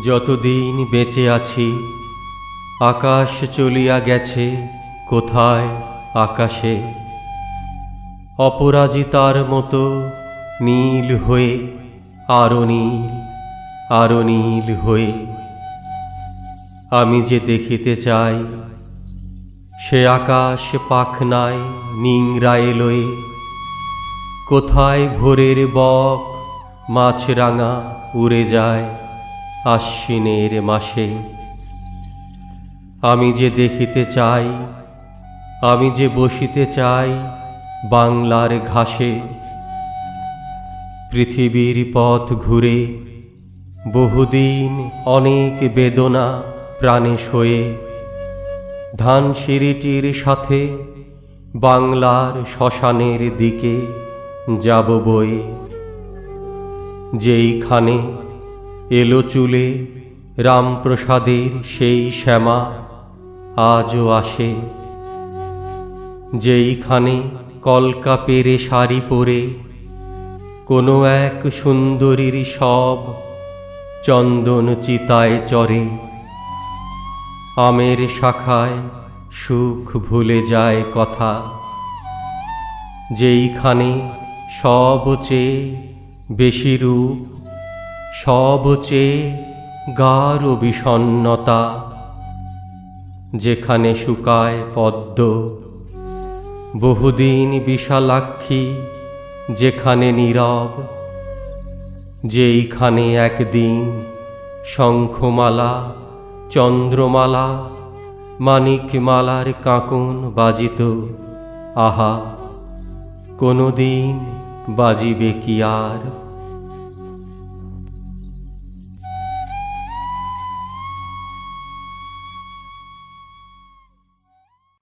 যতদিন বেঁচে আছি, আকাশ চলিয়া গেছে কোথায় আকাশে? অপরাজিতার মতো নীল হয়ে, আরও নীল আরও নীল হয়ে। আমি যে দেখিতে চাই, সে আকাশ পাখনায় নিংরায় লয়ে। কোথায় ভোরের বক মাছরাঙা উড়ে যায় আশ্বিনের মাসে। আমি যে দেখিতে চাই, আমি যে বসিতে চাই বাংলার ঘাসে, পৃথিবীর পথ ঘুরে বহুদিন অনেক বেদনা প্রাণে শোয়ে ধান সিঁড়িটির সাথে বাংলার শ্মশানের দিকে যাব বয়ে। যেইখানে এলো চুলে রামপ্রসাদের সেই শ্যামা আজও আসে। যেইখানে কলকা পেরে শাড়ি পরে কোনো এক সুন্দরীর সব চন্দন চিতায় চরে। আমের শাখায় সুখ ভুলে যায় কথা। যেইখানে সব চেয়ে বেশি রূপ সব চেয়ে গাঢ় বিষণ্নতা যেখানে শুকায় পদ্ম, বহুদিন বিশালাক্ষী, যেখানে নীরব, যেইখানে একদিন শঙ্খমালা, চন্দ্রমালা, মানিকমালার কাঁকন বাজিত, আহা, কোনোদিন বাজিবে কি আর?